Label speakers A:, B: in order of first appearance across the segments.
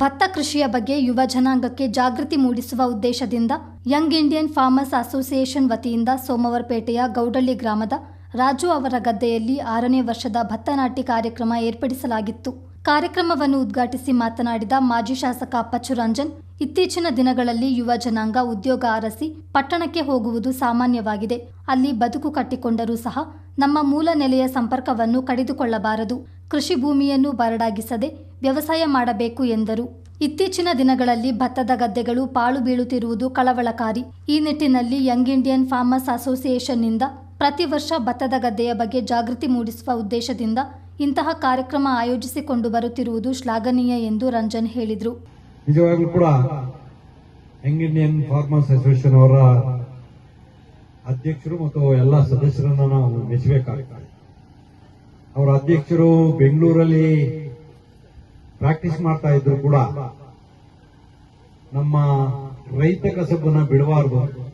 A: ಭತ್ತ ಕೃಷಿಯ ಬಗ್ಗೆ ಯುವ ಜನಾಂಗಕ್ಕೆ ಜಾಗೃತಿ ಮೂಡಿಸುವ ಉದ್ದೇಶದಿಂದ ಯಂಗ್ ಇಂಡಿಯನ್ ಫಾರ್ಮರ್ಸ್ ಅಸೋಸಿಯೇಷನ್ ವತಿಯಿಂದ ಸೋಮವಾರಪೇಟೆಯ ಗೌಡಳ್ಳಿ ಗ್ರಾಮದ ರಾಜು ಅವರ ಗದ್ದೆಯಲ್ಲಿ ಆರನೇ ವರ್ಷದ ಭತ್ತ ನಾಟಿ ಕಾರ್ಯಕ್ರಮ ಏರ್ಪಡಿಸಲಾಗಿತ್ತು. ಕಾರ್ಯಕ್ರಮವನ್ನು ಉದ್ಘಾಟಿಸಿ ಮಾತನಾಡಿದ ಮಾಜಿ ಶಾಸಕ ಅಪ್ಪಚ್ಚು ರಂಜನ್ ಇತ್ತೀಚಿನ ದಿನಗಳಲ್ಲಿ ಯುವ ಜನಾಂಗ ಉದ್ಯೋಗ ಅರಸಿ ಪಟ್ಟಣಕ್ಕೆ ಹೋಗುವುದು ಸಾಮಾನ್ಯವಾಗಿದೆ. ಅಲ್ಲಿ ಬದುಕು ಕಟ್ಟಿಕೊಂಡರೂ ಸಹ ನಮ್ಮ ಮೂಲ ನೆಲೆಯ ಸಂಪರ್ಕವನ್ನು ಕಡಿದುಕೊಳ್ಳಬಾರದು. ಕೃಷಿ ಭೂಮಿಯನ್ನು ಬರಡಾಗಿಸದೆ ವ್ಯವಸಾಯ ಮಾಡಬೇಕು ಎಂದರು. ಇತ್ತೀಚಿನ ದಿನಗಳಲ್ಲಿ ಭತ್ತದ ಗದ್ದೆಗಳು ಪಾಳು ಬೀಳುತ್ತಿರುವುದು ಕಳವಳಕಾರಿ. ಈ ನಿಟ್ಟಿನಲ್ಲಿ ಯಂಗ್ ಇಂಡಿಯನ್ ಫಾರ್ಮರ್ಸ್ ಅಸೋಸಿಯೇಷನ್ನಿಂದ ಪ್ರತಿ ವರ್ಷ ಭತ್ತದ ಗದ್ದೆಯ ಬಗ್ಗೆ ಜಾಗೃತಿ ಮೂಡಿಸುವ ಉದ್ದೇಶದಿಂದ ಇಂತಹ ಕಾರ್ಯಕ್ರಮ ಆಯೋಜಿಸಿಕೊಂಡು ಬರುತ್ತಿರುವುದು ಶ್ಲಾಘನೀಯ ಎಂದು ರಂಜನ್ ಹೇಳಿದರು.
B: ನಿಜವಾಗ್ಲೂ ಕೂಡ ಯಂಗ್ ಇಂಡಿಯನ್ ಫಾರ್ಮರ್ಸ್ ಅಸೋಸಿಯೇಷನ್ ಅವರ ಅಧ್ಯಕ್ಷರು ಮತ್ತು ಎಲ್ಲ ಸದಸ್ಯರನ್ನ ನಾವು ಮೆಚ್ಚಬೇಕಾಗ್ತದೆ. ಅವರ ಅಧ್ಯಕ್ಷರು ಬೆಂಗಳೂರಲ್ಲಿ ಪ್ರಾಕ್ಟೀಸ್ ಮಾಡ್ತಾ ಇದ್ರು ಕೂಡ ನಮ್ಮ ರೈತ ಕಸಬನ್ನ ಬಿಡಬಾರ್ದು.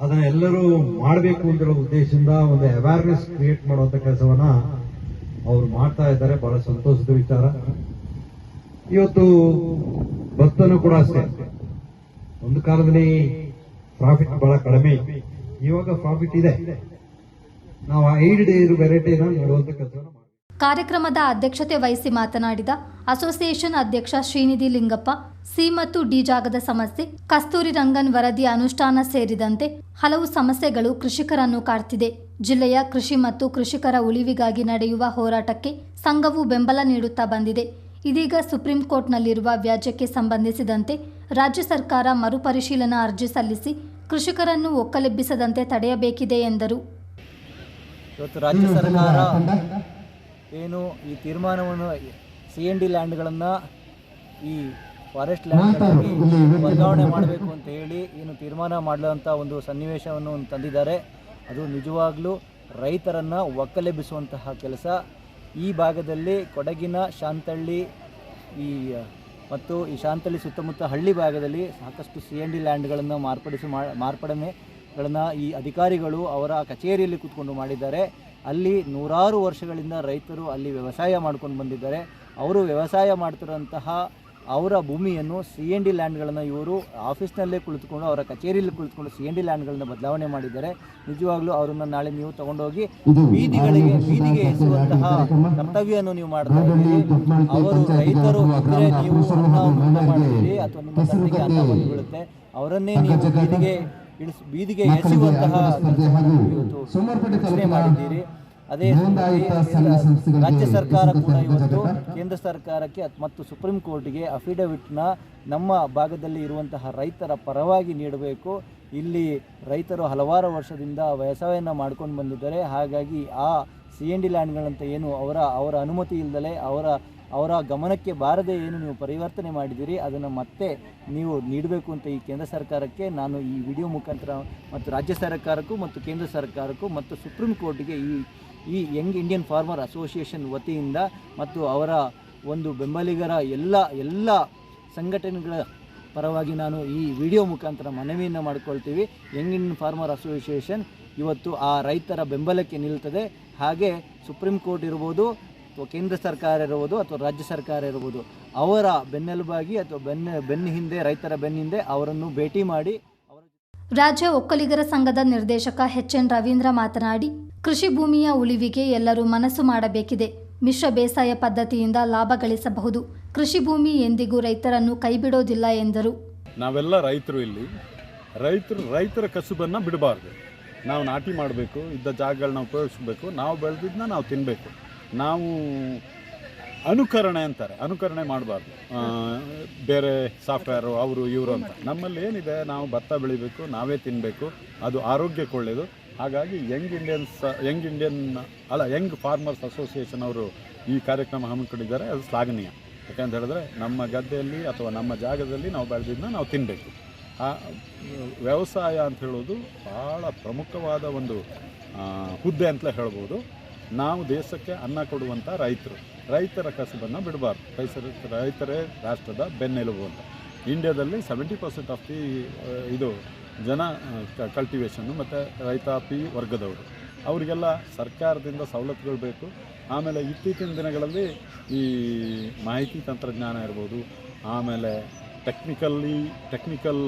B: ಅದನ್ನ ಎಲ್ಲರೂ ಮಾಡಬೇಕು ಅಂತ ಹೇಳೋ ಉದ್ದೇಶದಿಂದ ಒಂದು ಅವೇರ್ನೆಸ್ ಕ್ರಿಯೇಟ್ ಮಾಡುವಂತ ಕೆಲಸವನ್ನ ಅವ್ರು ಮಾಡ್ತಾ ಇದ್ದಾರೆ. ಬಹಳ ಸಂತೋಷದ ವಿಚಾರ. ಇವತ್ತು ಭತ್ತನೂ ಕೂಡ ಅಷ್ಟೇ. ಒಂದು ಕಾಲದಲ್ಲಿ ಪ್ರಾಫಿಟ್ ಬಹಳ ಕಡಿಮೆ. ಇವಾಗ ಪ್ರಾಫಿಟ್ ಇದೆ. ನಾವು ಐದು ಡೇ ವೆರೈಟಿನ ನೋಡುವಂತ ಕೆಲಸ
A: ಕಾರ್ಯಕ್ರಮದ ಅಧ್ಯಕ್ಷತೆ ವಹಿಸಿ ಮಾತನಾಡಿದ ಅಸೋಸಿಯೇಷನ್ ಅಧ್ಯಕ್ಷ ಶ್ರೀನಿಧಿ ಲಿಂಗಪ್ಪ, ಸಿ ಮತ್ತು ಡಿ ಜಾಗದ ಸಮಸ್ಯೆ, ಕಸ್ತೂರಿ ರಂಗನ್ ವರದಿ ಅನುಷ್ಠಾನ ಸೇರಿದಂತೆ ಹಲವು ಸಮಸ್ಯೆಗಳು ಕೃಷಿಕರನ್ನು ಕಾಡ್ತಿದೆ. ಜಿಲ್ಲೆಯ ಕೃಷಿ ಮತ್ತು ಕೃಷಿಕರ ಉಳಿವಿಗಾಗಿ ನಡೆಯುವ ಹೋರಾಟಕ್ಕೆ ಸಂಘವು ಬೆಂಬಲ ನೀಡುತ್ತಾ ಬಂದಿದೆ. ಇದೀಗ ಸುಪ್ರೀಂ ಕೋರ್ಟ್ನಲ್ಲಿರುವ ವ್ಯಾಜ್ಯಕ್ಕೆ ಸಂಬಂಧಿಸಿದಂತೆ ರಾಜ್ಯ ಸರ್ಕಾರ ಮರುಪರಿಶೀಲನಾ ಅರ್ಜಿ ಸಲ್ಲಿಸಿ ಕೃಷಿಕರನ್ನು ಒಕ್ಕಲೆಬ್ಬಿಸದಂತೆ ತಡೆಯಬೇಕಿದೆ ಎಂದರು.
C: ಏನು ಈ ತೀರ್ಮಾನವನ್ನು ಸಿ ಎನ್ ಡಿ ಲ್ಯಾಂಡ್ಗಳನ್ನು ಈ ಫಾರೆಸ್ಟ್ ಲ್ಯಾಂಡ್ಗಳಲ್ಲಿ ವರ್ಗಾವಣೆ ಮಾಡಬೇಕು ಅಂತ ಹೇಳಿ ಏನು ತೀರ್ಮಾನ ಮಾಡಲಂಥ ಒಂದು ಸನ್ನಿವೇಶವನ್ನು ತಂದಿದ್ದಾರೆ. ಅದು ನಿಜವಾಗಲೂ ರೈತರನ್ನು ಒಕ್ಕಲೆಬ್ಬಿಸುವಂತಹ ಕೆಲಸ. ಈ ಭಾಗದಲ್ಲಿ ಕೊಡಗಿನ ಶಾಂತಳ್ಳಿ ಈ ಮತ್ತು ಈ ಶಾಂತಳ್ಳಿ ಸುತ್ತಮುತ್ತ ಹಳ್ಳಿ ಭಾಗದಲ್ಲಿ ಸಾಕಷ್ಟು ಸಿ ಎನ್ ಡಿ ಲ್ಯಾಂಡ್ಗಳನ್ನು ಮಾರ್ಪಡಿಸಿ ಮಾ ಮಾರ್ಪಡಣೆಗಳನ್ನು ಈ ಅಧಿಕಾರಿಗಳು ಅವರ ಕಚೇರಿಯಲ್ಲಿ ಕೂತ್ಕೊಂಡು ಮಾಡಿದ್ದಾರೆ. ಅಲ್ಲಿ ನೂರಾರು ವರ್ಷಗಳಿಂದ ರೈತರು ಅಲ್ಲಿ ವ್ಯವಸಾಯ ಮಾಡ್ಕೊಂಡು ಬಂದಿದ್ದಾರೆ. ಅವರು ವ್ಯವಸಾಯ ಮಾಡ್ತಿರೋಂತಹ ಅವರ ಭೂಮಿಯನ್ನು ಸಿ ಎನ್ ಡಿ ಲ್ಯಾಂಡ್ಗಳನ್ನು ಇವರು ಆಫೀಸ್ನಲ್ಲೇ ಕುಳಿತುಕೊಂಡು ಅವರ ಕಚೇರಿಯಲ್ಲಿ ಕುಳಿತುಕೊಂಡು ಸಿ ಎನ್ ಡಿ ಲ್ಯಾಂಡ್ಗಳನ್ನ ಬದಲಾವಣೆ ಮಾಡಿದ್ದಾರೆ. ನಿಜವಾಗ್ಲೂ ಅವರನ್ನು ನಾಳೆ ನೀವು ತಗೊಂಡೋಗಿ ಬೀದಿಗಳಿಗೆ ಬೀದಿಗೆ ಎಸೆಯುವಂತಹ ಕರ್ತವ್ಯವನ್ನು ನೀವು ಮಾಡ್ತಾ ಇದ್ದೀರಿ. ಅವರು ರೈತರು ಇದ್ದರೆ ನೀವು ಮಾಡ್ತೀರಿ ಅಥವಾ ನಿಮ್ಮ ತಂದೆಗೆ ಅನ್ನ ಬಂದು ಬೀಳುತ್ತೆ. ಅವರನ್ನೇ ನೀವು ಬೀದಿಗೆ ಇಳಿಸ್ ಬೀದಿಗೆ ಎಸೆಯುವಂತಹ ಮಾಡಿದ್ದೀರಿ. ಅದೇ ರಾಜ್ಯ ಸರ್ಕಾರ ಕೂಡ ಇವತ್ತು ಕೇಂದ್ರ ಸರ್ಕಾರಕ್ಕೆ ಮತ್ತು ಸುಪ್ರೀಂ ಕೋರ್ಟ್ಗೆ ಅಫಿಡವಿಟ್ನ ನಮ್ಮ ಭಾಗದಲ್ಲಿ ಇರುವಂತಹ ರೈತರ ಪರವಾಗಿ ನೀಡಬೇಕು. ಇಲ್ಲಿ ರೈತರು ಹಲವಾರು ವರ್ಷದಿಂದ ವ್ಯವಸಾಯವನ್ನು ಮಾಡ್ಕೊಂಡು ಬಂದಿದ್ದಾರೆ. ಹಾಗಾಗಿ ಆ ಸಿ ಎನ್ ಡಿ ಲ್ಯಾಂಡ್ಗಳಂತ ಏನು ಅವರ ಅವರ ಅನುಮತಿ ಇಲ್ಲದಲೇ ಅವರ ಅವರ ಗಮನಕ್ಕೆ ಬಾರದೆ ಏನು ನೀವು ಪರಿವರ್ತನೆ ಮಾಡಿದ್ದೀರಿ, ಅದನ್ನು ಮತ್ತೆ ನೀವು ನೀಡಬೇಕು ಅಂತ ಈ ಕೇಂದ್ರ ಸರ್ಕಾರಕ್ಕೆ ನಾನು ಈ ವಿಡಿಯೋ ಮುಖಾಂತರ ಮತ್ತು ರಾಜ್ಯ ಸರ್ಕಾರಕ್ಕೂ ಮತ್ತು ಕೇಂದ್ರ ಸರ್ಕಾರಕ್ಕೂ ಮತ್ತು ಸುಪ್ರೀಂ ಕೋರ್ಟ್ಗೆ ಈ ಈ ಯಂಗ್ ಇಂಡಿಯನ್ ಫಾರ್ಮರ್ ಅಸೋಸಿಯೇಷನ್ ವತಿಯಿಂದ ಮತ್ತು ಅವರ ಒಂದು ಬೆಂಬಲಿಗರ ಎಲ್ಲ ಎಲ್ಲ ಸಂಘಟನೆಗಳ ಪರವಾಗಿ ನಾನು ಈ ವಿಡಿಯೋ ಮುಖಾಂತರ ಮನವಿಯನ್ನು ಮಾಡಿಕೊಳ್ತೀವಿ. ಯಂಗ್ ಇಂಡಿಯನ್ ಫಾರ್ಮರ್ ಅಸೋಸಿಯೇಷನ್ ಇವತ್ತು ಆ ರೈತರ ಬೆಂಬಲಕ್ಕೆ ನಿಲ್ತದೆ. ಹಾಗೆ ಸುಪ್ರೀಂ ಕೋರ್ಟ್ ಇರ್ಬೋದು ಅಥವಾ ಕೇಂದ್ರ ಸರ್ಕಾರ ಇರ್ಬೋದು ಅಥವಾ ರಾಜ್ಯ ಸರ್ಕಾರ ಇರ್ಬೋದು ಅವರ ಬೆನ್ನೆಲುಬಾಗಿ ಅಥವಾ ಬೆನ್ನ ಬೆನ್ನ ಹಿಂದೆ ರೈತರ ಬೆನ್ನ ಹಿಂದೆ ಅವರನ್ನು ಭೇಟಿ ಮಾಡಿ
A: ರಾಜ್ಯ ಒಕ್ಕಲಿಗರ ಸಂಘದ ನಿರ್ದೇಶಕ ಎಚ್ ಎನ್ ರವೀಂದ್ರ ಮಾತನಾಡಿ ಕೃಷಿ ಭೂಮಿಯ ಉಳಿವಿಗೆ ಎಲ್ಲರೂ ಮನಸ್ಸು ಮಾಡಬೇಕಿದೆ. ಮಿಶ್ರ ಬೇಸಾಯ ಪದ್ಧತಿಯಿಂದ ಲಾಭ ಗಳಿಸಬಹುದು. ಕೃಷಿ ಭೂಮಿ ಎಂದಿಗೂ ರೈತರನ್ನು ಕೈಬಿಡೋದಿಲ್ಲ ಎಂದರು.
D: ನಾವೆಲ್ಲ ರೈತರು ಇಲ್ಲಿ. ರೈತರು ರೈತರ ಕಸುಬನ್ನ ಬಿಡಬಾರ್ದು. ನಾವು ನಾಟಿ ಮಾಡಬೇಕು ಇದ್ದ ಜಾಗಗಳನ್ನ ಉಪಯೋಗಿಸ್ಬೇಕು ನಾವು ಬೆಳೆದಿದ್ದನ್ನ ನಾವು ತಿನ್ನಬೇಕು ನಾವು ಅನುಕರಣೆ ಅಂತಾರೆ, ಅನುಕರಣೆ ಮಾಡಬಾರ್ದು. ಬೇರೆ ಸಾಫ್ಟ್ವೇರು, ಅವರು, ಇವರು ಅಂತ. ನಮ್ಮಲ್ಲಿ ಏನಿದೆ, ನಾವು ಭತ್ತ ಬೆಳಿಬೇಕು, ನಾವೇ ತಿನ್ನಬೇಕು ಅದು ಆರೋಗ್ಯಕ್ಕೆ ಒಳ್ಳೆಯದು ಹಾಗಾಗಿ ಯಂಗ್ ಇಂಡಿಯನ್ಸ್, ಯಂಗ್ ಇಂಡಿಯನ್, ಅಲ್ಲ, ಯಂಗ್ ಫಾರ್ಮರ್ಸ್ ಅಸೋಸಿಯೇಷನ್ ಅವರು ಈ ಕಾರ್ಯಕ್ರಮ ಹಮ್ಮಿಕೊಂಡಿದ್ದಾರೆ, ಅದು ಶ್ಲಾಘನೀಯ. ಯಾಕಂತ ಹೇಳಿದ್ರೆ, ನಮ್ಮ ಗದ್ದೆಯಲ್ಲಿ ಅಥವಾ ನಮ್ಮ ಜಾಗದಲ್ಲಿ ನಾವು ಬೆಳೆದಿದ್ದನ್ನ ನಾವು ತಿನ್ನಬೇಕು ಆ, ವ್ಯವಸಾಯ ಅಂತ ಹೇಳೋದು ಭಾಳ ಪ್ರಮುಖವಾದ ಒಂದು ಹುದ್ದೆ ಅಂತಲೇ ಹೇಳ್ಬೋದು. ನಾವು ದೇಶಕ್ಕೆ ಅನ್ನ ಕೊಡುವಂಥ ರೈತರು. ರೈತರ ಕಸಬನ್ನು ಬಿಡಬಾರ್ದು. ರೈತರ ರೈತರೇ ರಾಷ್ಟ್ರದ ಬೆನ್ನೆಲುಬು ಅಂತ. ಇಂಡಿಯಾದಲ್ಲಿ ಸೆವೆಂಟಿ ಪರ್ಸೆಂಟ್ ಆಫ್ ದಿ ಇದು ಜನ ಕಲ್ಟಿವೇಷನ್ನು ಮತ್ತು ರೈತಾಪಿ ವರ್ಗದವರು. ಅವರಿಗೆಲ್ಲ ಸರ್ಕಾರದಿಂದ ಸವಲತ್ತುಗಳು ಬೇಕು. ಆಮೇಲೆ ಇತ್ತೀಚಿನ ದಿನಗಳಲ್ಲಿ ಈ ಮಾಹಿತಿ ತಂತ್ರಜ್ಞಾನ ಇರ್ಬೋದು, ಆಮೇಲೆ ಟೆಕ್ನಿಕಲ್ಲಿ ಟೆಕ್ನಿಕಲ್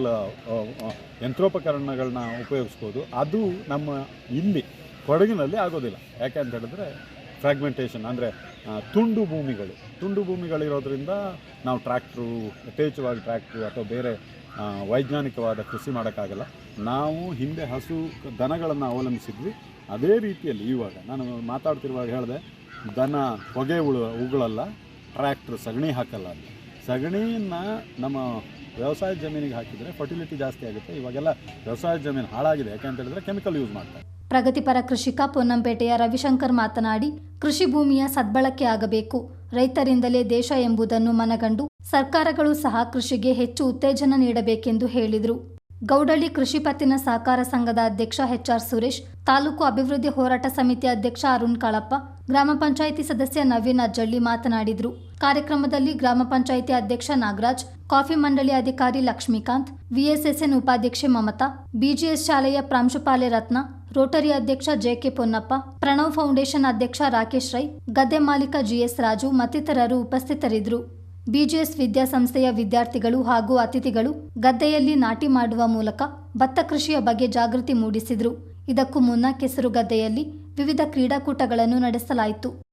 D: ಯಂತ್ರೋಪಕರಣಗಳನ್ನ ಉಪಯೋಗಿಸ್ಬೋದು. ಅದು ನಮ್ಮ ಇಲ್ಲಿ ಕೊಡಗಿನಲ್ಲಿ ಆಗೋದಿಲ್ಲ. ಯಾಕೆ ಅಂತ ಹೇಳಿದ್ರೆ ಫ್ರಾಗ್ಮೆಂಟೇಷನ್ ಅಂದರೆ ತುಂಡು ಭೂಮಿಗಳು. ತುಂಡು ಭೂಮಿಗಳಿರೋದ್ರಿಂದ ನಾವು ಟ್ರ್ಯಾಕ್ಟ್ರು, ಯಥೇಚ್ಛವಾಗಿ ಟ್ರ್ಯಾಕ್ಟ್ರು ಅಥವಾ ಬೇರೆ ವೈಜ್ಞಾನಿಕವಾದ ಕೃಷಿ ಮಾಡೋಕ್ಕಾಗಲ್ಲ. ನಾವು ಹಿಂದೆ ಹಸು ದನಗಳನ್ನು ಅವಲಂಬಿಸಿದ್ವಿ. ಅದೇ ರೀತಿಯಲ್ಲಿ ಇವಾಗ ನಾನು ಮಾತಾಡ್ತಿರುವಾಗ ಹೇಳಿದೆ, ದನ, ಹೊಗೆ ಉಳು, ಉಗುಳಲ್ಲ, ಟ್ರ್ಯಾಕ್ಟ್ರ್, ಸಗಣಿ ಹಾಕಲ್ಲ ಅಲ್ಲಿ ಸಗಣಿಯನ್ನು ನಮ್ಮ ವ್ಯವಸಾಯ ಜಮೀನಿಗೆ ಹಾಕಿದರೆ ಫರ್ಟಿಲಿಟಿ ಜಾಸ್ತಿ ಆಗುತ್ತೆ. ಇವಾಗೆಲ್ಲ ವ್ಯವಸಾಯ ಜಮೀನು ಹಾಳಾಗಿದೆ. ಯಾಕೆ ಅಂತ ಹೇಳಿದ್ರೆ ಕೆಮಿಕಲ್ ಯೂಸ್ ಮಾಡ್ತಾರೆ.
A: ಪ್ರಗತಿಪರ ಕೃಷಿಕ ಪೊನ್ನಂಪೇಟೆಯ ರವಿಶಂಕರ್ ಮಾತನಾಡಿ, ಕೃಷಿ ಭೂಮಿಯ ಸದ್ಬಳಕೆ ಆಗಬೇಕು. ರೈತರಿಂದಲೇ ದೇಶ ಎಂಬುದನ್ನು ಮನಗಂಡು ಸರ್ಕಾರಗಳು ಸಹ ಕೃಷಿಗೆ ಹೆಚ್ಚು ಉತ್ತೇಜನ ನೀಡಬೇಕೆಂದು ಹೇಳಿದರು. ಗೌಡಳ್ಳಿ ಕೃಷಿ ಪತ್ತಿನ ಸಹಕಾರ ಸಂಘದ ಅಧ್ಯಕ್ಷ ಎಚ್ಆರ್ ಸುರೇಶ್, ತಾಲೂಕು ಅಭಿವೃದ್ಧಿ ಹೋರಾಟ ಸಮಿತಿ ಅಧ್ಯಕ್ಷ ಅರುಣ್ ಕಾಳಪ್ಪ, ಗ್ರಾಮ ಪಂಚಾಯಿತಿ ಸದಸ್ಯ ನವೀನ್ ಅಜ್ಜಳ್ಳಿ ಮಾತನಾಡಿದರು. ಕಾರ್ಯಕ್ರಮದಲ್ಲಿ ಗ್ರಾಮ ಪಂಚಾಯಿತಿ ಅಧ್ಯಕ್ಷ ನಾಗರಾಜ್, ಕಾಫಿ ಮಂಡಳಿ ಅಧಿಕಾರಿ ಲಕ್ಷ್ಮೀಕಾಂತ್, ವಿಎಸ್ಎಸ್ಎನ್ ಉಪಾಧ್ಯಕ್ಷೆ ಮಮತಾ, ಬಿಜಿಎಸ್ ಶಾಲೆಯ ಪ್ರಾಂಶುಪಾಲೆ ರತ್ನ ರೋಟರಿ ಅಧ್ಯಕ್ಷ ಜೆಕೆ ಪೊನ್ನಪ್ಪ, ಪ್ರಣವ್ ಫೌಂಡೇಶನ್ ಅಧ್ಯಕ್ಷ ರಾಕೇಶ್ ರೈ, ಗದ್ದೆ ಮಾಲೀಕ ಜಿಎಸ್ ರಾಜು ಮತ್ತಿತರರು ಉಪಸ್ಥಿತರಿದ್ದರು. ಬಿಜಿಎಸ್ ವಿದ್ಯಾಸಂಸ್ಥೆಯ ವಿದ್ಯಾರ್ಥಿಗಳು ಹಾಗೂ ಅತಿಥಿಗಳು ಗದ್ದೆಯಲ್ಲಿ ನಾಟಿ ಮಾಡುವ ಮೂಲಕ ಭತ್ತ ಕೃಷಿಯ ಬಗ್ಗೆ ಜಾಗೃತಿ ಮೂಡಿಸಿದರು. ಇದಕ್ಕೂ ಮುನ್ನ ಕೆಸರು ಗದ್ದೆಯಲ್ಲಿ ವಿವಿಧ ಕ್ರೀಡಾಕೂಟಗಳನ್ನು ನಡೆಸಲಾಯಿತು.